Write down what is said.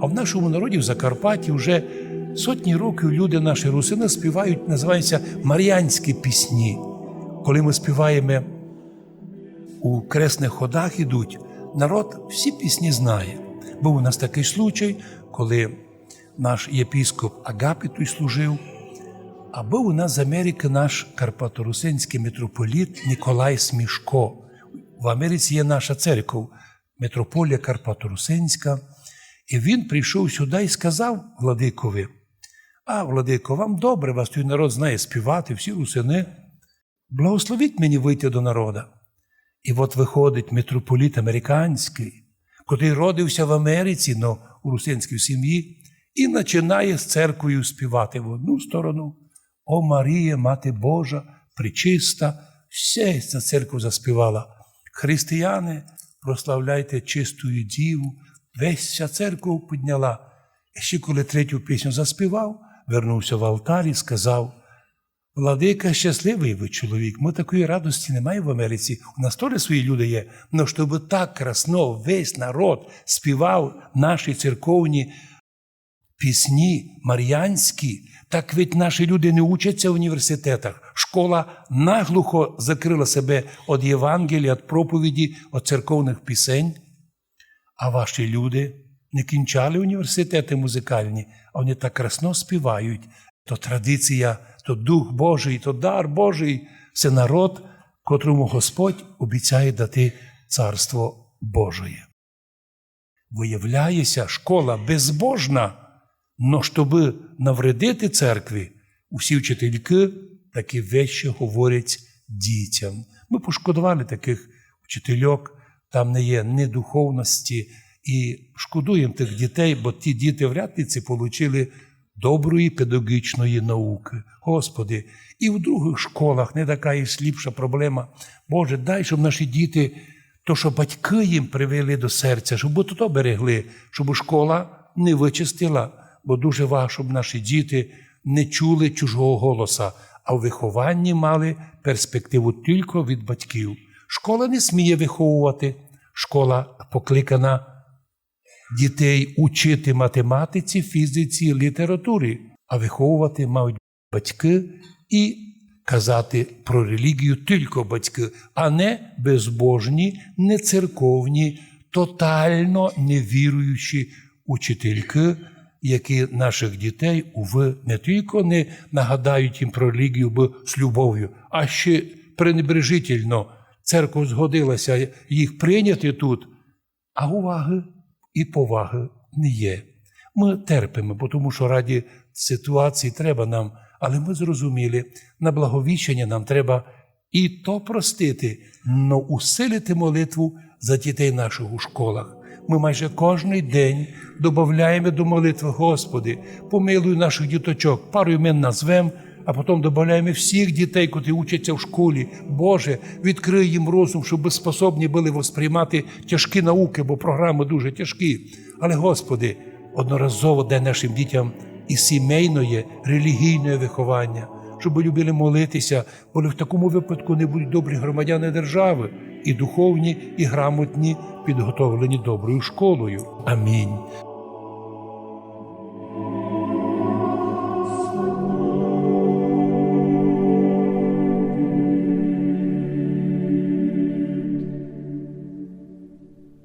А в нашому народі в Закарпатті вже сотні років люди наші русини співають, називаються мар'янські пісні. Коли ми співаємо у кресних ходах ідуть, народ всі пісні знає. Був у нас такий случай, коли наш єпіскоп Агапітуй служив, а був у нас з Америки наш карпаторусинський митрополіт Ніколай Смішко. В Америці є наша церква, митрополія Карпаторусинська. І він прийшов сюди і сказав владикові: А, владико, вам добре, вас той народ знає співати, всі русини. Благословіть мені вийти до народа. І от виходить митрополіт американський, котрий родився в Америці, но у русинській сім'ї, і починає з церквою співати в одну сторону. О Марія, Мати Божа, причиста, все ця церква заспівала. Християни, прославляйте чистую діву, весь ця церква підняла. І ще коли третю пісню заспівав, вернувся в алтар і сказав: Владика, щасливий ви чоловік. Ми такої радості немає в Америці. У нас теж свої люди є. Но щоб так красно весь народ співав наші церковні пісні мар'янські, так ведь наші люди не учаться в університетах. Школа наглухо закрила себе від Євангелія, від проповіді, від церковних пісень. А ваші люди не кінчали університети музикальні, а вони так красно співають. То традиція, то Дух Божий, то дар Божий це народ, котрому Господь обіцяє дати Царство Божоє. Виявляється, школа безбожна, но щоб навредити церкві, усі вчительки такі вещі говорять дітям. Ми пошкодували таких вчительок, там не є ні духовності, і шкодуємо тих дітей, бо ті діти вряд ли це отримали доброї педагогічної науки. Господи, і в других школах не така і сліпша проблема. Боже, дай, щоб наші діти, то, що батьки їм привели до серця, щоб то берегли, щоб школа не вичистила, бо дуже важко, щоб наші діти не чули чужого голоса, а в вихованні мали перспективу тільки від батьків. Школа не сміє виховувати, школа покликана дітей учити математиці, фізиці, літературі, а виховувати мають батьки і казати про релігію тільки батьки, а не безбожні, не церковні, тотально невіруючі учительки, які наших дітей, уви, не тільки не нагадають їм про релігію бо з любов'ю, а ще пренебрежительно церква згодилася їх прийняти тут, а уваги і поваги не є. Ми терпимо, бо тому що раді ситуації треба нам, але ми зрозуміли, на благовіщення нам треба і то простити, но усилити молитву за дітей наших у школах. Ми майже кожен день додаємо до молитви, Господи, помилуй наших діточок, пару імен назвем, а потім додаємо всіх дітей, котрі учаться в школі. Боже, відкрий їм розум, щоб способні були восприймати тяжкі науки, бо програми дуже тяжкі. Але, Господи, одноразово дай нашим дітям і сімейне, релігійне виховання, щоб любили молитися, бо в такому випадку не будуть добрі громадяни держави, і духовні, і грамотні, підготовлені доброю школою. Амінь.